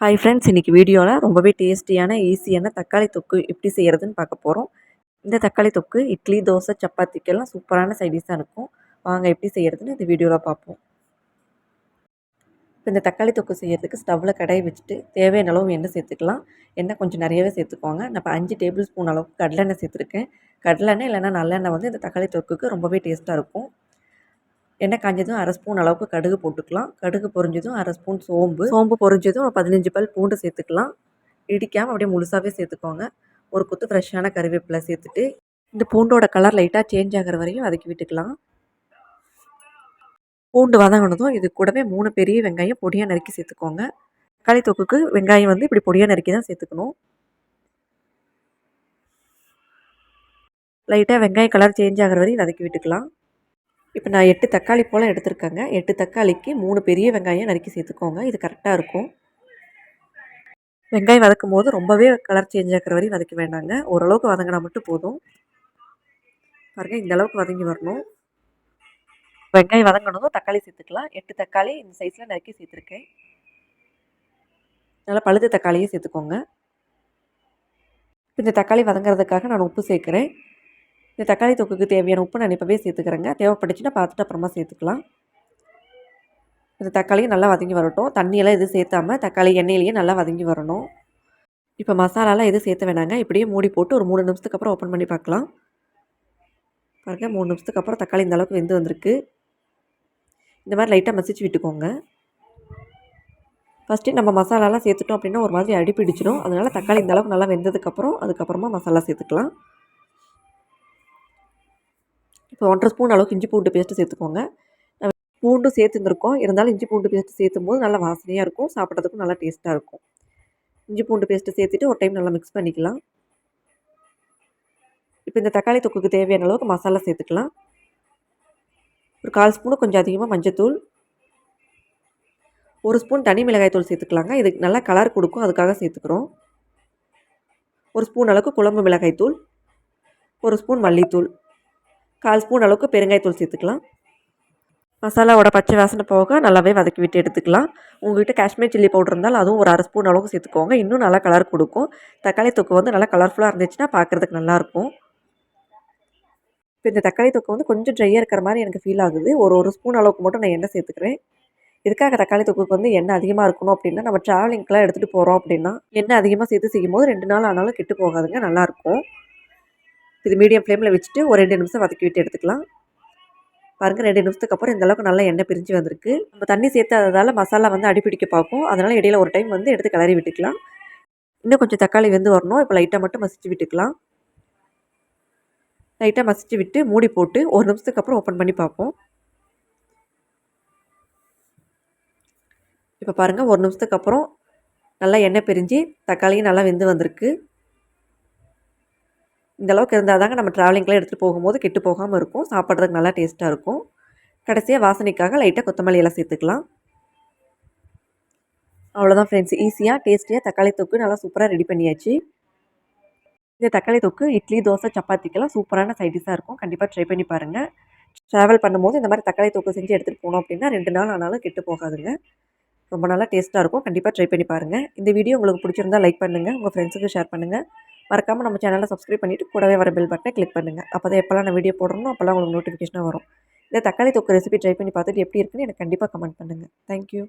Hi friends இன்றைக்கி வீடியோவில் ரொம்பவே டேஸ்டியான ஈஸியான தக்காளி தொக்கு எப்படி செய்கிறதுன்னு பார்க்க போகிறோம் இந்த தக்காளி தொக்கு இட்லி தோசை சப்பாத்திக்கெல்லாம் சூப்பரான சைடிஷாக இருக்கும். வாங்க எப்படி செய்கிறதுன்னு இந்த வீடியோவில் பார்ப்போம். இப்போ இந்த தக்காளி தொக்கு செய்கிறதுக்கு ஸ்டவ்வில் கடாய் வச்சுட்டு தேவையான அளவு எண்ணெய் சேர்த்துக்கலாம். எண்ணெய் கொஞ்சம் நிறையவே சேர்த்துக்கோங்க. நான் இப்போ அஞ்சு டேபிள் ஸ்பூன் அளவுக்கு கடலெண்ணெய் சேர்த்துருக்கேன். கடலெண்ணெய் இல்லைன்னா நல்லெண்ணெய் வந்து இந்த தக்காளி தொக்குக்கு ரொம்பவே டேஸ்ட்டாக இருக்கும். எண்ணெய் காஞ்சதும் அரை ஸ்பூன் அளவுக்கு கடுகு போட்டுக்கலாம். கடுகு பொரிஞ்சதும் அரை ஸ்பூன் சோம்பு. சோம்பு பொரிஞ்சதும் ஒரு பதினஞ்சு பல் பூண்டு சேர்த்துக்கலாம். இடிக்காமல் அப்படியே முழுசாகவே சேர்த்துக்கோங்க. ஒரு குத்து ஃப்ரெஷ்ஷான கருவேப்பிலை சேர்த்துட்டு இந்த பூண்டோட கலர் லைட்டாக சேஞ்ச் ஆகிற வரையும் வதக்கி விட்டுக்கலாம். பூண்டு வதங்கினதும் இது கூடவே மூணு பெரிய வெங்காயம் பொடியாக நறுக்கி சேர்த்துக்கோங்க. தக்காளி தொக்குக்கு வெங்காயம் வந்து இப்படி பொடியாக நறுக்கி தான் சேர்த்துக்கணும். லைட்டாக வெங்காயம் கலர் சேஞ்ச் ஆகிற வரையும் வதக்கி விட்டுக்கலாம். இப்போ நான் எட்டு தக்காளி போல் எடுத்திருக்கேங்க. எட்டு தக்காளிக்கு மூணு பெரிய வெங்காயம் நறுக்கி சேர்த்துக்கோங்க. இது கரெக்டாக இருக்கும். வெங்காயம் வதக்கும் போது ரொம்பவே கலர் சேஞ்ச் ஆகிற வரையும் வதக்க வேண்டாங்க. ஓரளவுக்கு வதங்கினா மட்டும் போதும். பாருங்கள் இந்த அளவுக்கு வதங்கி வரணும். வெங்காயம் வதங்கினதும் தக்காளி சேர்த்துக்கலாம். எட்டு தக்காளி இந்த சைஸில் நறுக்கி சேர்த்துருக்கேன். நல்லா பழுத்த தக்காளியும் சேர்த்துக்கோங்க. இந்த தக்காளி வதங்குறதுக்காக நான் உப்பு சேர்க்குறேன். இந்த தக்காளி தொக்குக்கு தேவையான உப்பு நான் இப்போவே சேர்த்துக்கிறேங்க. தேவைப்பட்டுச்சுன்னா பார்த்துட்டு அப்புறமா சேர்த்துக்கலாம். இந்த தக்காளியும் நல்லா வதங்கி வரட்டும். தண்ணியெல்லாம் எதுவும் சேர்த்தாமல் தக்காளி எண்ணெயிலேயே நல்லா வதங்கி வரணும். இப்போ மசாலாலாம் எதுவும் சேர்த்த வேணாங்க. இப்படியே மூடி போட்டு ஒரு மூணு நிமிஷத்துக்கு அப்புறம் ஓப்பன் பண்ணி பார்க்கலாம். பாருங்கள் மூணு நிமிஷத்துக்கு அப்புறம் தக்காளி இந்த அளவுக்கு வெந்து வந்திருக்கு. இந்த மாதிரி லைட்டாக மசிச்சு விட்டுக்கோங்க. ஃபஸ்ட்டு நம்ம மசாலாலாம் சேர்த்துட்டோம் அப்படின்னா ஒரு மாதிரி அடி பிடிச்சிடும் அதனால் தக்காளி இந்த அளவுக்கு நல்லா வெந்ததுக்கப்புறம் அதுக்கப்புறமா மசாலா சேர்த்துக்கலாம். இப்போ ஒன்றரை ஸ்பூன் அளவுக்கு இஞ்சி பூண்டு பேஸ்ட்டு சேர்த்துக்கோங்க. பூண்டும் சேர்த்துருந்துருக்கோம். இருந்தாலும் இஞ்சி பூண்டு பேஸ்ட்டு சேர்த்தும் போது நல்லா வாசனையாக இருக்கும். சாப்பிட்றதுக்கும் நல்லா டேஸ்ட்டாக இருக்கும். இஞ்சி பூண்டு பேஸ்ட்டு சேர்த்துட்டு ஒரு டைம் நல்லா மிக்ஸ் பண்ணிக்கலாம். இப்போ இந்த தக்காளி தொக்குக்கு தேவையான அளவுக்கு மசாலா சேர்த்துக்கலாம். ஒரு கால் ஸ்பூனு கொஞ்சம் அதிகமாக மஞ்சத்தூள். ஒரு ஸ்பூன் தனி மிளகாய் தூள் சேர்த்துக்கலாங்க. இதுக்கு நல்லா கலர் கொடுக்கும். அதுக்காக சேர்த்துக்கிறோம். ஒரு ஸ்பூன் அளவுக்கு குழம்பு மிளகாய் தூள். ஒரு ஸ்பூன் மல்லித்தூள். கால் ஸ்பூன் அளவுக்கு பெருங்காயத்தூள் சேர்த்துக்கலாம். மசாலாவோட பச்சை வாசனை போக நல்லாவே வதக்கி விட்டு எடுத்துக்கலாம். உங்கள்கிட்ட காஷ்மீர் சில்லி பவுடர் இருந்தால் அதுவும் ஒரு அரை ஸ்பூன் அளவுக்கு சேர்த்துக்கோங்க. இன்னும் நல்லா கலர் கொடுக்கும். தக்காளி தொக்கு வந்து நல்லா கலர்ஃபுல்லாக இருந்துச்சுன்னா பார்க்குறதுக்கு நல்லாயிருக்கும் இப்போ இந்த தக்காளி தொக்கு வந்து கொஞ்சம் ட்ரையாக இருக்கிற மாதிரி எனக்கு ஃபீல் ஆகுது. ஒரு ஒரு ஸ்பூன் அளவுக்கு மட்டும் நான் எண்ணெய் சேர்த்துக்கிறேன். இதுக்காக தக்காளி தொக்குக்கு வந்து எண்ணெய் அதிகமாக இருக்கணும் அப்படின்னா நம்ம ட்ராவலிங்கெலாம் எடுத்துகிட்டு போகிறோம் அப்படின்னா எண்ணெய் அதிகமாக சேர்த்து செய்யும் போது ரெண்டு நாள் ஆனாலும் கெட்டு போகாதுங்க. நல்லாயிருக்கும் இது மீடியம் ஃப்ளேமில் வச்சுட்டு ஒரு ரெண்டு நிமிஷம் வதக்கி விட்டு எடுத்துக்கலாம். பாருங்கள் ரெண்டு நிமிஷத்துக்கு அப்புறம் இந்தளவுக்கு நல்லா எண்ணெய் பிரிஞ்சு வந்திருக்கு. நம்ம தண்ணி சேர்த்தாததால் மசாலா வந்து அடிப்பிடிக்க பார்க்கும். அதனால் இடையில ஒரு டைம் வந்து எடுத்து கிளறி விட்டுக்கலாம். இன்னும் கொஞ்சம் தக்காளி வெந்து வரணும். இப்போ லைட்டாக மட்டும் மசிச்சு விட்டுக்கலாம். லைட்டாக மசிச்சு விட்டு மூடி போட்டு ஒரு நிமிஷத்துக்கு அப்புறம் ஓப்பன் பண்ணி பார்ப்போம். இப்போ பாருங்கள் ஒரு நிமிஷத்துக்கு அப்புறம் நல்லா எண்ணெய் பிரிஞ்சு தக்காளியும் நல்லா வெந்து வந்திருக்கு. இந்த அளவுக்கு இருந்தால் தாங்க நம்ம ட்ராவலிங்கெலாம் எடுத்துகிட்டு போகும்போது கெட்டு போகாமல் இருக்கும். சாப்பிட்றதுக்கு நல்லா டேஸ்ட்டாக இருக்கும். கடைசியாக வாசனைக்காக லைட்டாக கொத்தமல்லி எல்லாம் சேர்த்துக்கலாம். அவ்வளோதான் ஃப்ரெண்ட்ஸ் ஈஸியாக டேஸ்டியாக தக்காளி தொக்கு நல்லா சூப்பராக ரெடி பண்ணியாச்சு. இந்த தக்காளி தொக்கு இட்லி தோசை சப்பாத்திக்கெல்லாம் சூப்பரான சைடிஷாக இருக்கும். கண்டிப்பாக ட்ரை பண்ணி பாருங்கள் ட்ராவல் பண்ணும்போது இந்த மாதிரி தக்காளி தொக்கு செஞ்சு எடுத்துகிட்டு போனோம் அப்படின்னா ரெண்டு நாள் ஆனாலும் கெட்டு போகாதுங்க. ரொம்ப நல்லா டேஸ்ட்டாக இருக்கும். கண்டிப்பாக ட்ரை பண்ணி பாருங்கள் இந்த வீடியோ உங்களுக்கு பிடிச்சிருந்தால் லைக் பண்ணுங்கள் உங்கள் ஃப்ரெண்ட்ஸுக்கு ஷேர் பண்ணுங்கள் மறக்காமல் நம்ம சேனலை சப்ஸ்கிரைப் பண்ணிவிட்டு கூடவே வர பெல் பட்டனை கிளிக் பண்ணுங்கள் அப்போ தான் எப்போல்லாம் நான் வீடியோ போடுறோம் அப்போல்லாம் உங்களுக்கு நோட்டிஃபிகேஷனாக வரும். இந்த தக்காளி தொக்கு ரெசிபி ட்ரை பண்ணி பார்த்துட்டு எப்படி இருக்குன்னு எனக்கு கண்டிப்பாக கமெண்ட் பண்ணுங்கள் தேங்க்யூ